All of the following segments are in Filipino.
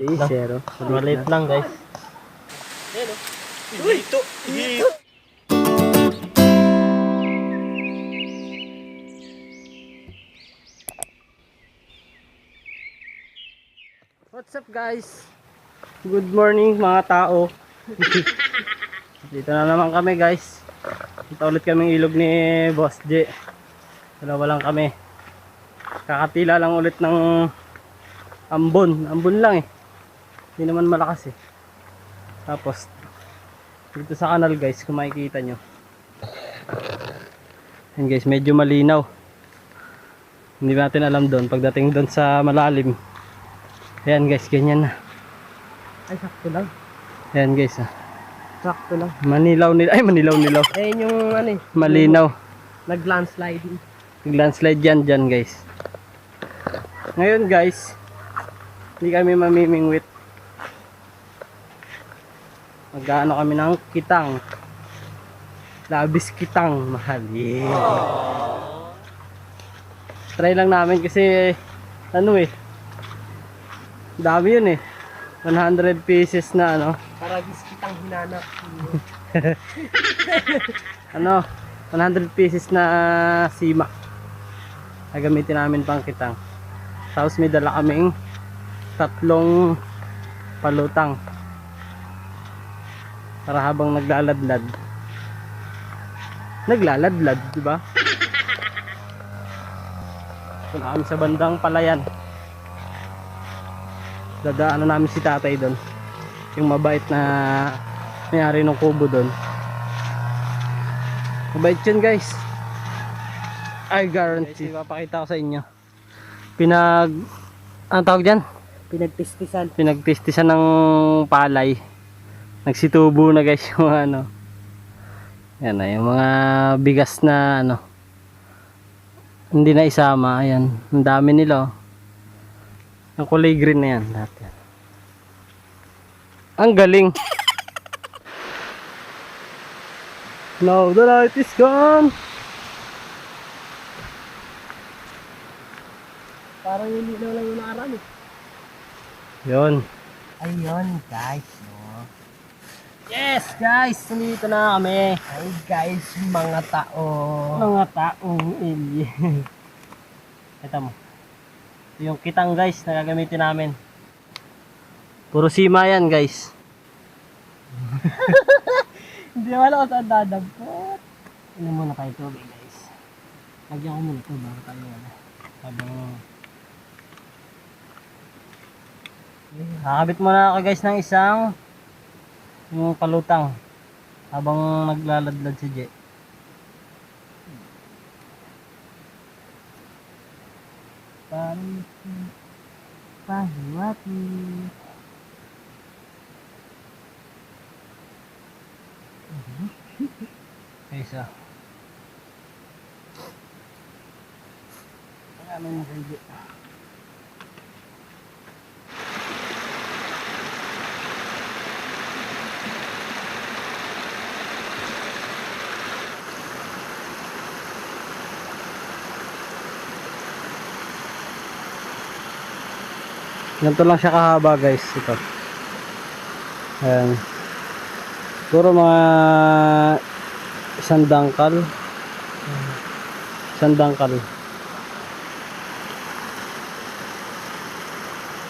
Eh, zero. Maliit lang guys. Uy, ito. Hito. What's up guys? Good morning mga tao. Dito na naman kami guys. Dito ulit kaming ilog ni Boss J. Dalawa lang kami. Kakatila lang ulit ng ambon. Ambon lang eh. Hindi naman malakas eh. Tapos dito sa kanal guys kung makikita nyo. Yan guys medyo malinaw. Hindi natin alam doon pagdating doon sa malalim. Ayan guys, ganyan na. Ay, sakto lang. Ayan guys, ah. Sakto lang. Manilaw nila. Ay, manilaw nilaw. Ayun yung ano eh. Malinaw. Nag-landslide. Landslide yan dyan guys. Ngayon guys, hindi kami mamimingwit. Magkaano kami ng kitang. Labis kitang mahal. Yeah. Try lang namin kasi ano eh. Dami yun eh. 100 pieces na ano. Para kitang hinanap. ano, 100 pieces na sima. Gagamitin namin pang kitang. Tapos may dala kaming tatlong palutang. Para habang naglaladlad. Naglaladlad, di ba? Punta kami sa bandang palayan. Dadaanan namin si tatay doon. Yung mabait na may-ari ng kubo doon. Mabait yun guys. I guarantee. Ipapakita ko sa inyo. Pinag... Ano tawag dyan? Pinagpistisan. Pinagpistisan ng palay. Nagsitubo na guys yung ano. Yan na, yung mga bigas na ano. Hindi na isama. Ayan. Ang dami nila oh. Ang kulay green na yan. Lahat yan. Ang galing. Now the light is gone. Parang hindi na lang yung nakaraan eh. Yun. Ayun guys. No? Yes guys, nandito na kami. Ay guys, mga tao. Mga taong alien. Ito mo. Ito yung kitang guys na gagamitin namin. Puro sima yan guys. Hindi naman ako saan dadampot. Inom muna kayo tubig guys. Lagyan ko muna ito bago tayo ano. Habang... Kakabit muna ako guys ng isang yung palutang habang naglaladlad si J. Parang pahiwati. Guys ah. Ano yung kay J? Ganito lang siya kahaba guys ito. Ayan. Siguro mga isang dangkal. Isang dangkal.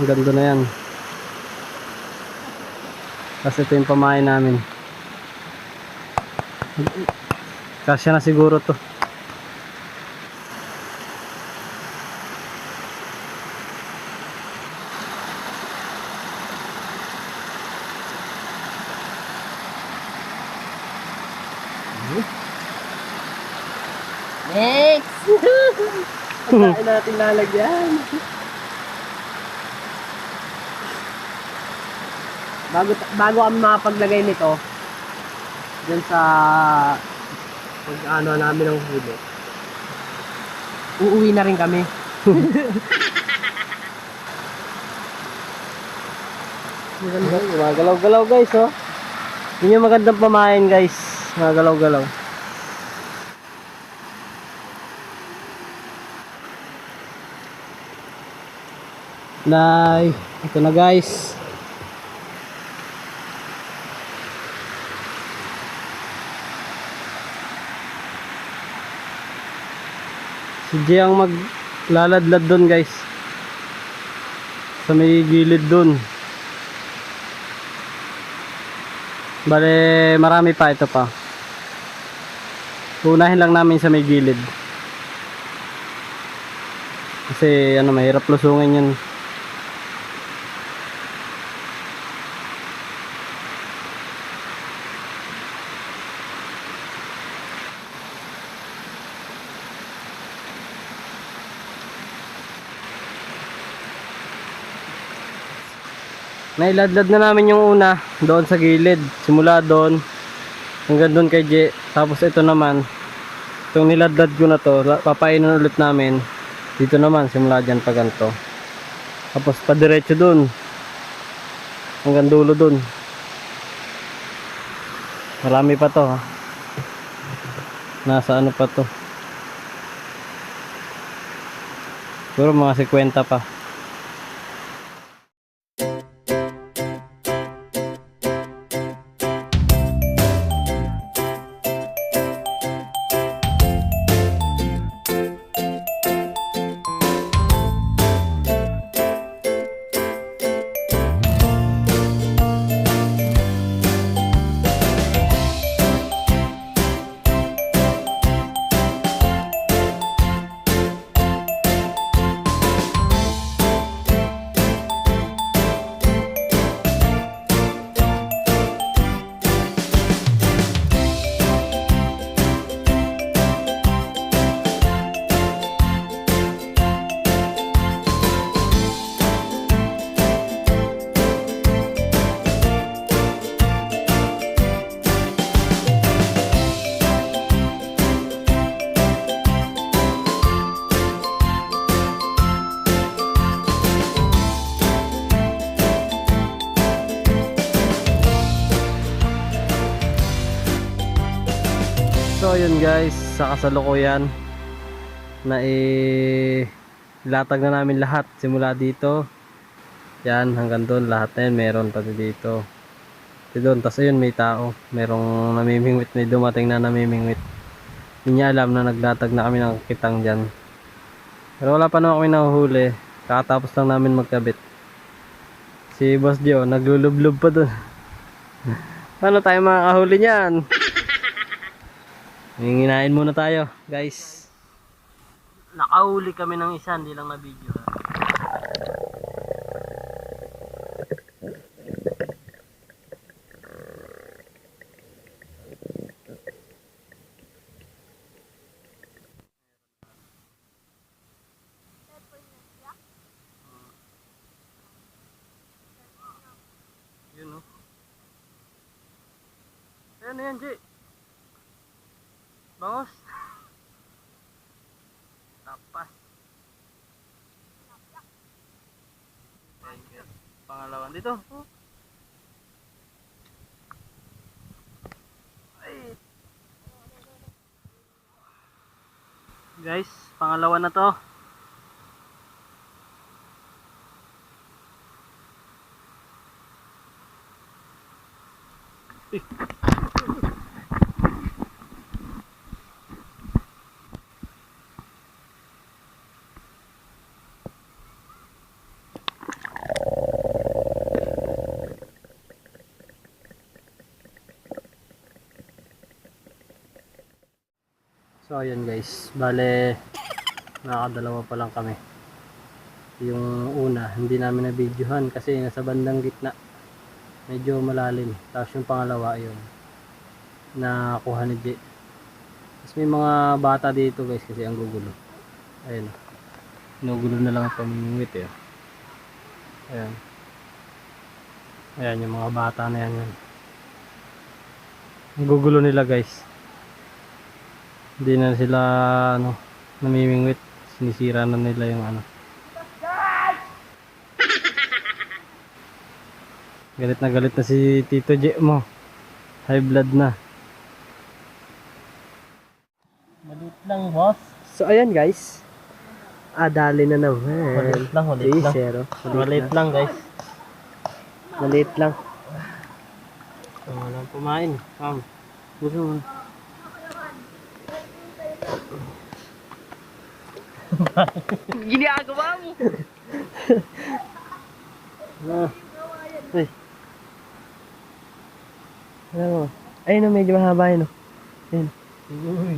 Ang ganda na yan. Kasi ito yung pamain namin. Kasya na siguro to. Next! Ang dahil natin lalagyan. bago bago kami makapaglagay nito dyan sa pag ano namin ng huli uuwi na rin kami Mga galaw-galaw guys oh. Yun yung magandang pamain guys. Mga Nay, ito na guys. Si Jay ang maglaladlad doon guys. Sa may gilid doon. Bale, marami pa ito pa. Unahin lang namin sa may gilid. Kasi ano, mahirap lusungin yun. Nailadlad na namin yung una doon sa gilid. Simula doon hanggang doon kay J. Tapos ito naman, itong niladlad ko na to, papainan ulit namin. Dito naman, simula dyan pa ganito. Tapos pa diretso doon. Hanggang dulo doon. Marami pa to ha. Nasa ano pa to. Siguro mga 50 pa. Sa kasalukuyan na i latag na namin lahat simula dito. Yan hanggang doon lahat na yan meron pati dito. Pati doon, tapos ayun may tao, merong namimingwit, may dumating na namimingwit. Hindi niya alam na naglatag na kami ng kitang dyan. Pero wala pa naman kami nahuhuli. Kakatapos lang namin magkabit. Si Boss Joe, naglulublob pa doon. Paano tayo makakahuli niyan? Hinginain muna tayo, guys. Nakahuli kami ng isa, hindi lang na video. Yun, no? Ayan, ayan, Jay. Bangos. Tapas. Okay, Pangalawan dito. Ay. Guys, pangalawa na to. So ayun guys, bale nakakadalawa pa lang kami. Yung una, hindi namin na-videohan kasi nasa bandang gitna. Medyo malalim. Tapos yung pangalawa yun, nakuha ni J. Tapos may mga bata dito guys kasi ang gugulo. Ayun. Inugulo na lang ang pamimingwit eh. Ayan. Ayan yung mga bata na yan. Ang gugulo nila guys. Hindi na sila ano, namimingwit. Sinisira na nila yung ano. Galit na galit na si Tito J mo. High blood na. Malit lang boss. So ayan guys. Ah, dali na naman. Maliit lang, maliit lang. Zero. Maliit lang guys. Maliit lang. So, walang pumain. Kam. Gusto mo. Ginagawa mo! Ah. Uy. Ano mo? Ayun no, medyo mahaba yun. no. Ayun. Uy.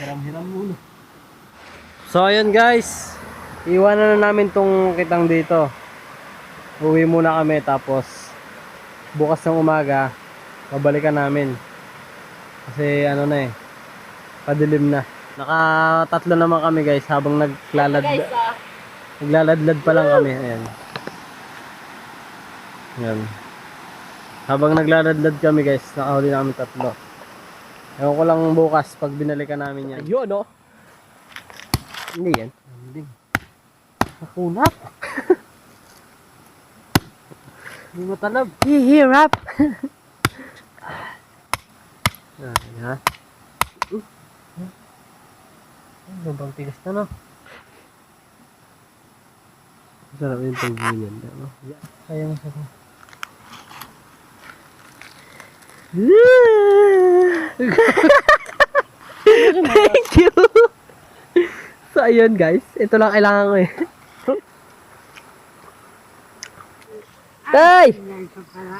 Hiram-hiram muna. So ayun guys. Iwanan na namin tong kitang dito. Uwi muna kami tapos bukas ng umaga babalikan namin. Kasi ano na eh. Padilim na. Nakatatlo naman kami guys habang naglalad naglaladlad pa lang kami. Ayan. Ayan. Habang naglaladlad kami guys, nakahuli na kami tatlo. Ewan ko lang bukas pag binalikan namin yan. Ayun, no? Hindi yan. Hindi. Nakunat. Hindi mo talab. Hihirap. ah, ha? Bang tigas na no? Sarap yung tubo niyan. Ano? Kaya mo sa Thank you. so, ayun guys. Ito lang kailangan ko eh. Tay!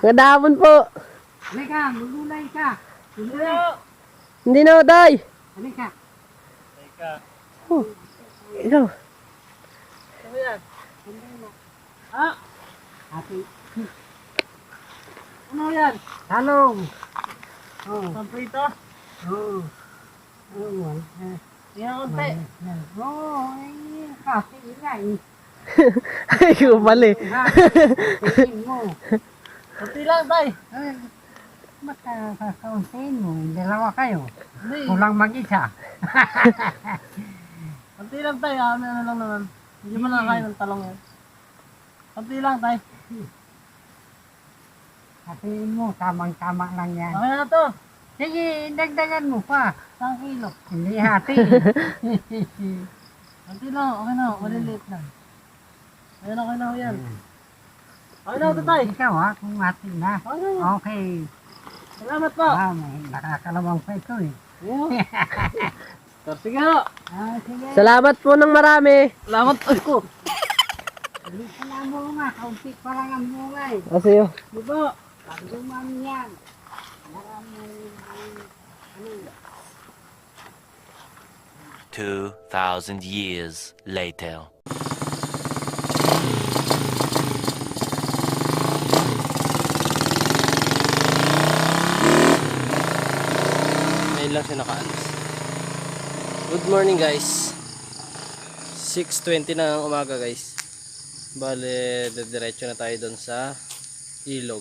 Magandang hapon po. Halika, magulay ka. Hindi na ako, Tay. Halika. Oh, ikaw. Ate. Ano yan? Talong. Oh. Pampito? Oh. Oh, eh, Yan konti. yan. Oh, eh, kasi eh. Pala eh. Ha? Tingin mo. Konti lang tay. Eh, ba't ka kakauntiin mo? Dalawa kayo. Hindi. Kulang mag-isa. Konti lang tay. Ah, may ano lang naman. Hindi mo nakakain ng talong yan. Konti lang tay. Hatiin mo, tamang-tama lang yan. Okay na to. Sige, dagdagan mo pa. Isang kilo. Hindi hati. Konti lang. Okay na. Maliliit lang. Ayun okay na ho yan. Okay na ito tay. Ikaw ha, kung hati na. Okay na. Okay. Salamat po. Ah, may nakakalawang pa ito eh. Ayun. So, sige ho. Ah, sige. Salamat po ng marami. Salamat ko. Hindi pa lang bunga, kaunti pa lang ang bunga eh. Kasi yun. Di ba? Pag dumami yan, marami ano, 2,000 years later. Siya nakaalis. Good morning guys. 6.20 na ng umaga guys. Bale, diretso na tayo doon sa ilog.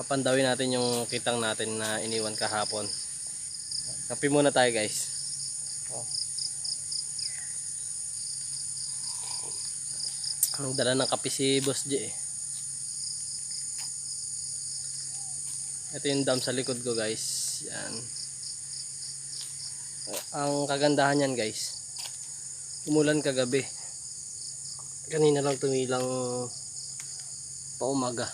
Papandawin natin yung kitang natin na iniwan kahapon. Kape muna tayo guys. Oh. Ang dala ng kape si Boss J eh. Ito yung dam sa likod ko guys. Yan. Ang kagandahan yan guys. Umulan kagabi. Kanina lang tumilang paumaga.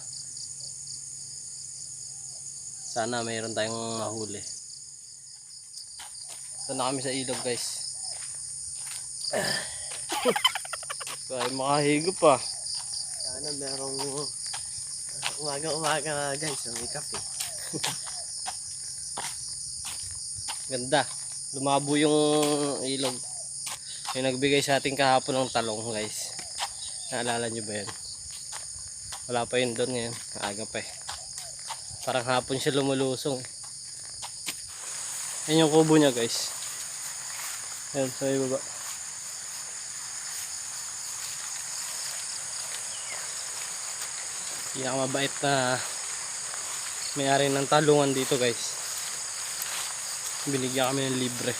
Sana mayroon tayong mahuli. Ito na kami sa ilog guys. Kaya makahigo pa. Sana merong umaga-umaga guys, may kape. Ganda. Lumabo yung ilog. Yung nagbigay sa ating kahapon ng talong guys. Naalala nyo ba yun? Wala pa yun doon ngayon. Aga pa eh. Parang hapon siya lumulusong. Yan yung kubo niya guys. Yan sa may baba. Pinakamabait na may-ari ng talungan dito guys binigyan kami ng libre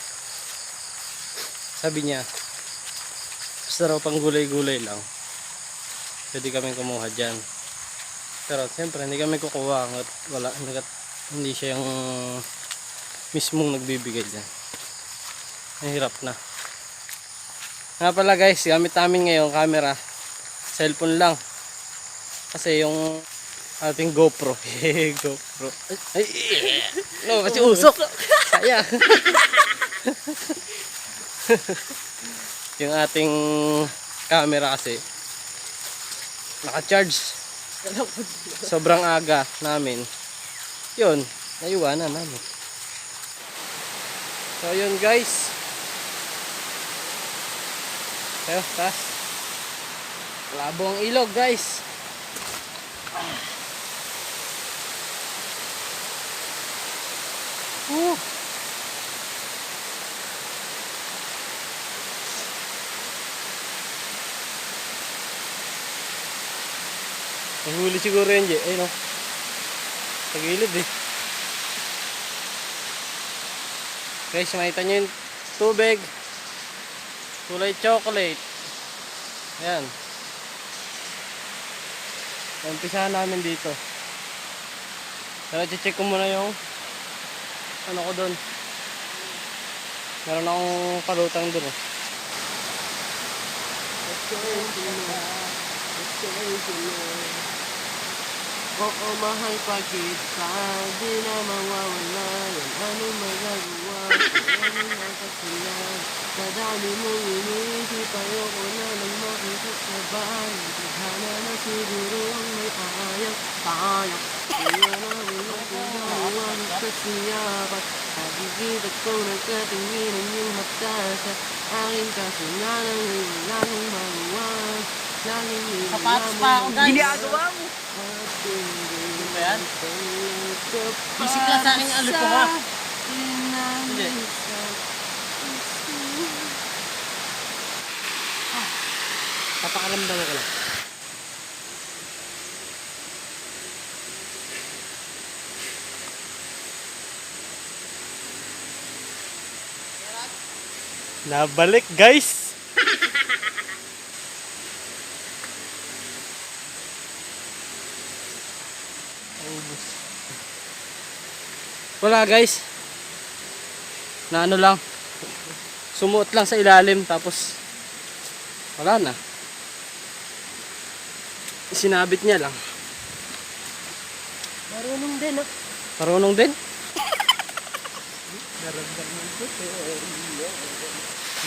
sabi niya basta raw pang gulay-gulay lang pwede kami kumuha dyan pero siyempre hindi kami kukuha hanggat wala hanggat hindi siya yung mismong nagbibigay dyan mahirap na Nga pala guys, gamit namin ngayon camera. Cellphone lang. Kasi yung ating GoPro. GoPro. Ay, ay, no, kasi usok. Kaya. yung ating camera kasi naka-charge. Sobrang aga namin. Yun, naiwanan namin. So yun guys. Tayo, taas. Labo ang ilog guys. Uh. Nahuli siguro yun, Jay. Ayun o. Sa gilid eh. Guys, makita nyo yung tubig. Kulay chocolate. Ayan. Umpisahan namin dito. Pero check ko muna yung ano ko doon. Meron akong kalutang doon eh. Oo, mahal pa kita, di na mawawala yan. Ano magagawa ko, ano nakasulat? Sa dami mong iniisip, ayoko na lang makikasabay. Tadhana na siguro ang may ayaw, tayo. Kaya namin ang pinagawa sa siyapat. Pagigitag ko nagkatingin ang iyong mata sa akin kaso nga lang wala nang magawa. Sapatos pa ako, guys. Ginagawa mo! Ano ba yan? Isip lang sa akin yung alut ko ha. Hindi. Papakaramdam ko lang. Nabalik guys. Wala guys. Na ano lang. Sumuot lang sa ilalim tapos wala na. Sinabit niya lang. Marunong din ah. Marunong din.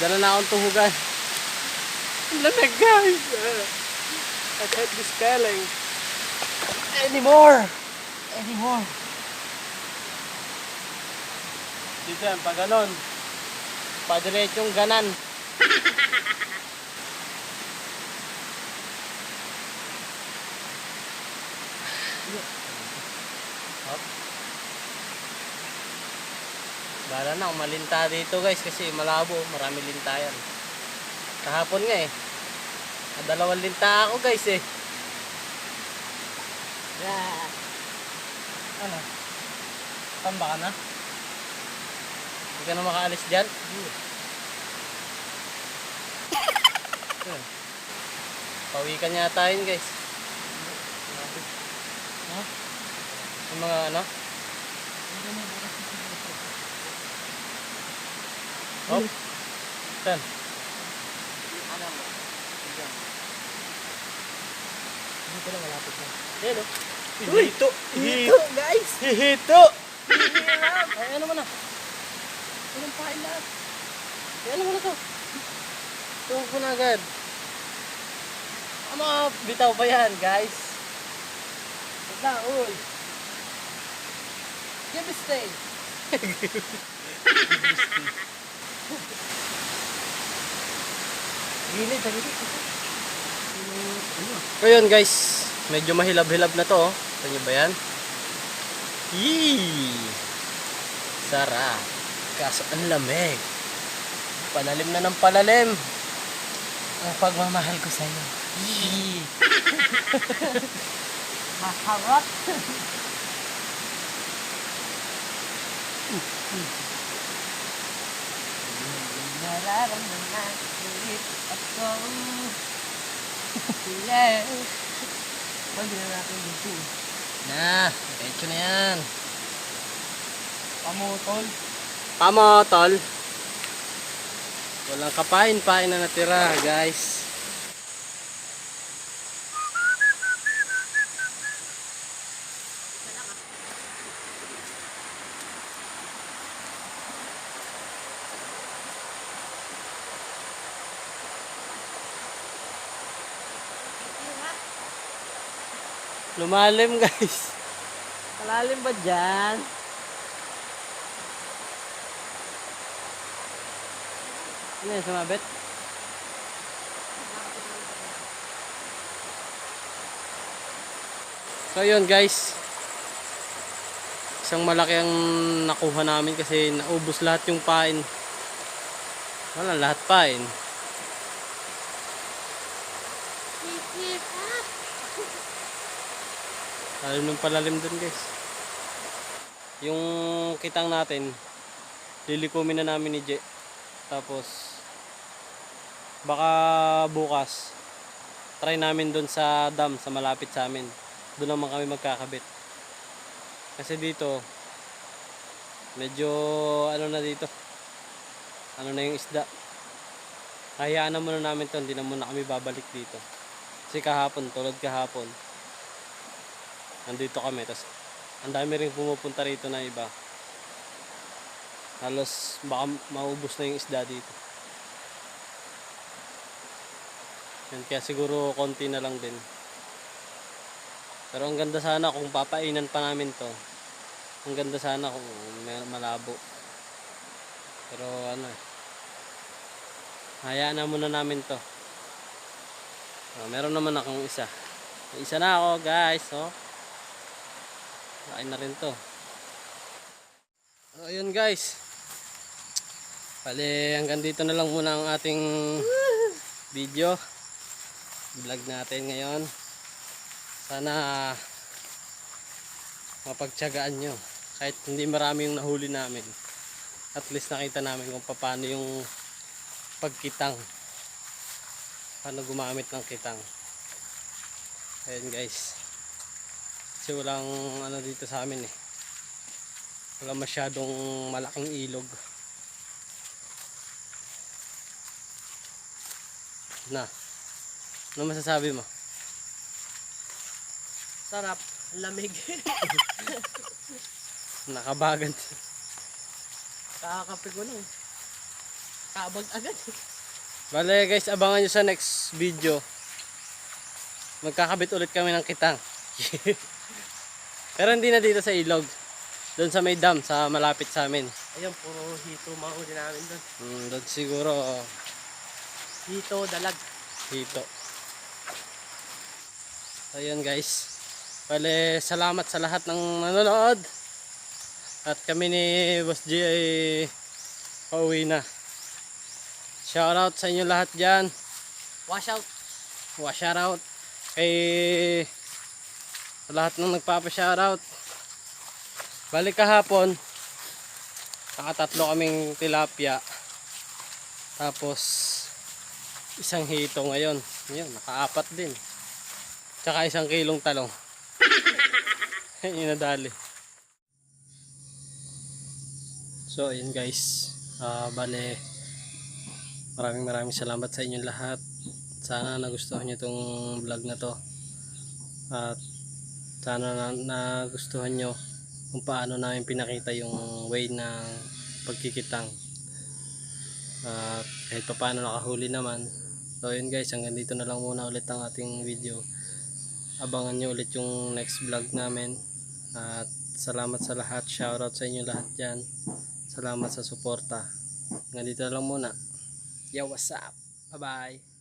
Dala na akong tuhugan. Lamig guys. I hate this feeling. Anymore. Anymore. Dito yan, pag ganon. Padiretsong ganan. Hop. Bala na, umalinta dito guys kasi malabo, marami lintayan. Kahapon nga eh. Dalawang linta ako guys eh. Yeah. Ano? Tamba ka na? Hindi ka na makaalis dyan? Yun. Pawikan yata yun guys. Ha? Yung mga ano? Oh. Saan? Dito lang malapit na. Ayan o. Hihito. Hito guys! Hihito. Ay, ano mo na? Walang pain lahat. Ay, ano mo na to? Tuwag ko na agad. Ano, bitaw pa yan, guys. Ito, uy. Give me stay. Gilid, sa gilid. So yun guys, medyo mahilab-hilab na to. Oh. Ito nyo ba yan? Yee! Sarap. Kaso ang lamig. Palalim na ng palalim. Ang pagmamahal ko sa'yo. Yee! Maharot. Nararamdaman ulit ako. Yeah. Pwede na natin dito. Na, diretso na yan. Pamutol. Pamotol. Walang kapain-pain na natira, guys. Lumalim, guys. Kalalim ba dyan? Ano yan, sumabit? So yun guys. Isang malaki ang nakuha namin kasi naubos lahat yung pain. Wala lahat pain. Lalo nung palalim dun guys. Yung kitang natin Lilikumin na namin ni Je Tapos Baka bukas Try namin dun sa dam Sa malapit sa amin. Doon naman kami magkakabit. Kasi dito Medyo Ano na dito. Ano na yung isda. Hayaan na muna namin to Hindi na muna kami babalik dito. Kasi kahapon Tulad kahapon nandito kami. Tapos ang dami rin pumupunta rito na iba. Halos baka maubos na yung isda dito yan kaya siguro konti na lang din. Pero ang ganda sana kung papainan pa namin to. Ang ganda sana kung malabo. Pero ano eh. Hayaan na muna namin to. Ah, meron naman akong isa. May isa na ako guys oh. Kain na rin to. Ayun guys. Bale, hanggang dito na lang muna ang ating video. Vlog natin ngayon. Sana mapagtsagaan nyo. Kahit hindi marami yung nahuli namin. At least nakita namin kung paano yung pagkitang. Paano gumamit ng kitang. Ayun guys kasi walang ano dito sa amin eh wala masyadong malaking ilog na ano masasabi mo Sarap. Lamig. nakabagan Kakakape ko lang. Kabag agad. bale guys abangan nyo sa next video magkakabit ulit kami ng kitang pero hindi na dito sa ilog doon sa may dam sa malapit sa amin Ayun, puro hito mahuli namin doon. hmm, doon siguro Hito, dalag. Dito. Ayun guys. Bale, salamat sa lahat ng nanonood. At kami ni Boss G ay pauwi na. Shoutout sa inyo lahat dyan. Wash out. Wa shoutout kay lahat ng nagpapa-shoutout. Balik kahapon, nakatatlo kaming tilapia. Tapos, isang hito ngayon. Yun, nakaapat din. Tsaka isang kilong talong. Yun nadali. So, ayun guys. Ah, bale, maraming maraming salamat sa inyong lahat. Sana nagustuhan nyo itong vlog na to. At sana na, nagustuhan nyo kung paano namin pinakita yung way ng pagkikitang. At kahit pa paano nakahuli naman. So yun guys, hanggang dito na lang muna ulit ang ating video. Abangan nyo ulit yung next vlog namin. At salamat sa lahat. Shoutout sa inyo lahat dyan. Salamat sa suporta. Na lang muna. Yo, what's up? Bye-bye.